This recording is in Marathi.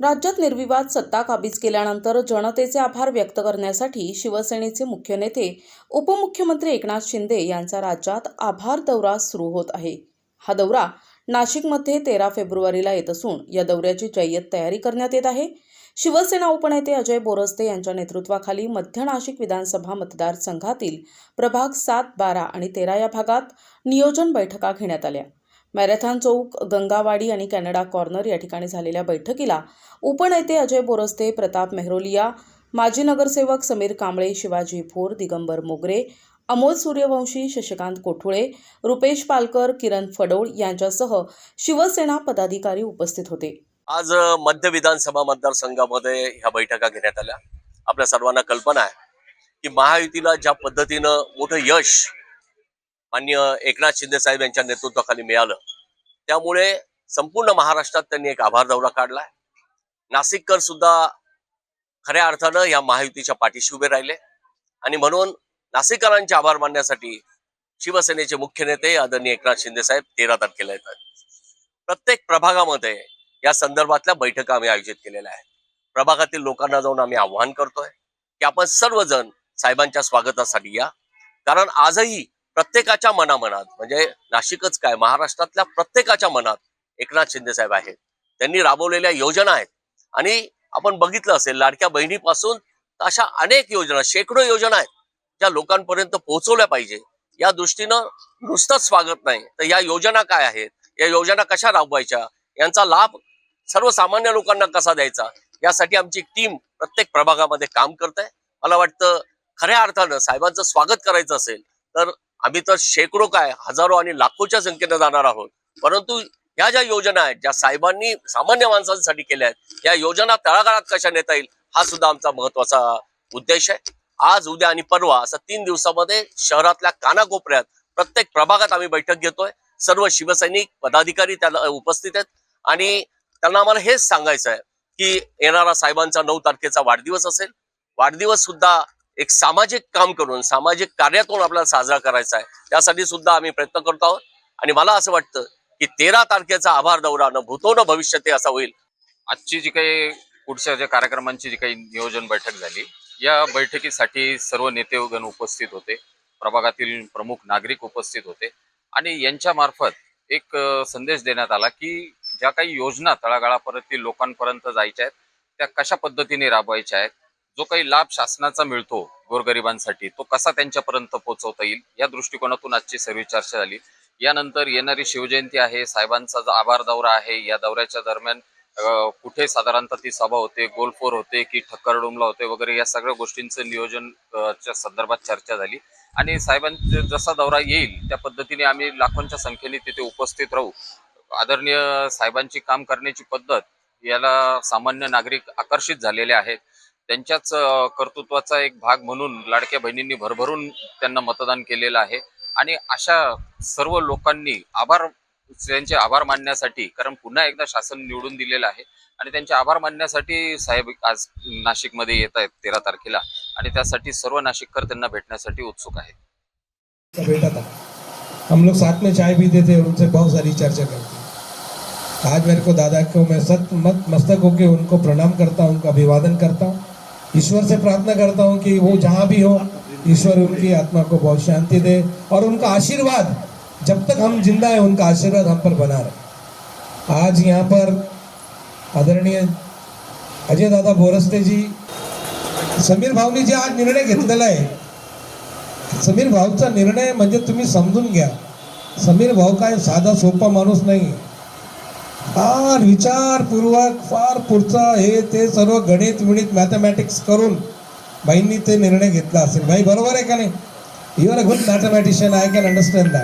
राज्यात निर्विवाद सत्ता काबीज केल्यानंतर जनतेचे आभार व्यक्त करण्यासाठी शिवसेनेचे मुख्य नेते उपमुख्यमंत्री एकनाथ शिंदे यांचा राज्यात आभार दौरा सुरू होत आहे. हा दौरा नाशिकमध्ये तेरा फेब्रुवारीला येत असून या दौऱ्याची जय्यत तयारी करण्यात येत आहे. शिवसेना उपनेते अजय बोरस्ते यांच्या नेतृत्वाखाली मध्य नाशिक विधानसभा मतदारसंघातील प्रभाग सात बारा आणि तेरा या भागात नियोजन बैठका घेण्यात आल्या. मॅरेथॉन चौक गंगावाडी आणि कॅनडा कॉर्नर या ठिकाणी झालेल्या बैठकीला उपनेते अजय बोरस्ते प्रताप मेहरोलिया माजी नगरसेवक समीर कांबळे शिवाजी भोर दिगंबर मोगरे अमोल सूर्यवंशी शशिकांत कोठुळे रुपेश पालकर किरण फडोळ यांच्यासह शिवसेना पदाधिकारी उपस्थित होते. आज मध्य विधानसभा मतदारसंघामध्ये ह्या बैठका घेण्यात आल्या. आपल्या सर्वांना कल्पना आहे की महायुतीला ज्या पद्धतीनं मोठं यश मान्य एकनाथ शिंदे साहेब यांच्या नेतृत्वाखाली मिळालं. त्यामुळे संपूर्ण महाराष्ट्रात त्यांनी एक आभार दौरा काढलाय नाशिककर सुद्धा खऱ्या अर्थानं या महायुतीच्या पाठीशी उभे राहिले. आणि म्हणून नाशिककरांचे आभार मानण्यासाठी शिवसेनेचे मुख्य नेते आदरणीय एकनाथ शिंदे साहेब तेरा तारखेला येतात. प्रत्येक प्रभागामध्ये या संदर्भातल्या बैठका आम्ही आयोजित केलेल्या आहेत. प्रभागातील लोकांना जाऊन आम्ही आव्हान करतोय की आपण सर्वजण साहेबांच्या स्वागतासाठी या. कारण आजही प्रत्येकाच्या मनामनात म्हणजे नाशिकच काय महाराष्ट्रातल्या प्रत्येकाच्या मनात एकनाथ शिंदे साहेब आहेत. त्यांनी राबवलेल्या योजना आहेत. आणि आपण बघितलं असेल लाडक्या बहिणीपासून अशा अनेक योजना शेकडो योजना आहेत ज्या लोकांपर्यंत पोहोचवल्या पाहिजे. या दृष्टीनं नुसतंच स्वागत नाही. तर या योजना काय आहेत? या योजना कशा राबवायच्या? यांचा लाभ सर्वसामान्य लोकांना कसा द्यायचा? यासाठी आमची टीम प्रत्येक प्रभागामध्ये काम करत आहे. मला वाटतं खऱ्या अर्थानं साहेबांचं स्वागत करायचं असेल तर आम्ही तर शेकडो काय हजारो आणि लाखोच्या संख्येनं जाणार आहोत. परंतु ह्या ज्या योजना आहेत ज्या साहेबांनी सामान्य माणसांसाठी केल्या आहेत या योजना तळागाळात कशा नेता येईल हा सुद्धा आमचा महत्त्वाचा उद्देश आहे. आज उद्या आणि परवा असं तीन दिवसामध्ये शहरातल्या कानाकोपऱ्यात प्रत्येक प्रभागात आम्ही बैठक घेतोय. सर्व शिवसैनिक पदाधिकारी त्याला उपस्थित आहेत. आणि त्यांना आम्हाला हेच सांगायचं आहे की येणारा साहेबांचा नऊ तारखेचा वाढदिवस असेल. वाढदिवस सुद्धा एक सामाजिक काम करून सामाजिक कार्यातून आपल्याला साजरा करायचा आहे त्यासाठी सुद्धा आम्ही प्रयत्न करतो आहोत. आणि मला असं वाटतं की तेरा तारखेचा आभार दौरा न भूतो न भविष्यते असा होईल. आजची जी काही पुढच्या ज्या कार्यक्रमांची जी काही नियोजन बैठक झाली या बैठकीसाठी सर्व नेतेगण उपस्थित होते प्रभागातील प्रमुख नागरिक उपस्थित होते आणि यांच्या मार्फत एक संदेश देण्यात आला की ज्या काही योजना तळागाळापर्यंत लोकांपर्यंत जायच्या आहेत त्या कशा पद्धतीने राबवायच्या आहेत जो काही लाभ शासनाचा मिळतो गोरगरिबांसाठी तो कसा त्यांच्यापर्यंत पोहोचवता येईल? या दृष्टिकोनातून आजची सर्व चर्चा झाली. यानंतर येणारी शिवजयंती आहे साहेबांचा जो आभार दौरा आहे या दौऱ्याच्या दरम्यान कुठे साधारणतः ती सभा होते गोलफोर होते की ठक्करडुमला होते वगैरे या सगळ्या गोष्टींचं नियोजन च्या संदर्भात चर्चा झाली. आणि साहेबांचा जसा दौरा येईल त्या पद्धतीने आम्ही लाखोंच्या संख्येने तिथे उपस्थित राहू. आदरणीय साहेबांची काम करण्याची पद्धत याला सामान्य नागरिक आकर्षित झालेले आहेत. त्यांच्याच कर्तृत्वाचा एक भाग म्हणून लाडक्या बहिणींनी भरभरून त्यांना मतदान केलेलं आहे. आणि अशा सर्व लोकांनी आभार त्यांचे आभार मानण्यासाठी कारण पुन्हा एकदा शासन निवडून दिलेलं आहे. आणि त्यांचे आभार मानण्यासाठी साहेब आज नाशिकमध्ये येत आहेत तेरा तारखेला. आणि त्यासाठी सर्व नाशिककर त्यांना भेटण्यासाठी उत्सुक आहेत. का था हम लोग साथ में चाय पीते देते उनसे बहुत सारी चर्चा करते आज मेरे को दादा को मैं सत मत मस्तक होके उनको प्रणाम करता हूँ उनका अभिवादन करता हूँ। ईश्वर से प्रार्थना करता हूँ कि वो जहाँ भी हो ईश्वर उनकी आत्मा को बहुत शांति दे और उनका आशीर्वाद जब तक हम जिंदा है उनका आशीर्वाद हम पर बना रहे। आज यहाँ पर आदरणीय अजय दादा बोरस्ते जी समीर भाऊनी जे आज निर्णय घेतलेला आहे। समीर भाऊचा निर्णय म्हणजे तुम्ही समजून घ्या। समीर भाऊ काय साधा सोपा माणूस नाही। फार विचारपूर्वक फार पुढचं हे ते सर्व गणित विणित मॅथमॅटिक्स करून बाईंनी ते निर्णय घेतला असेल. भाई बरोबर आहे का नाही? You're a good mathematician I can understand that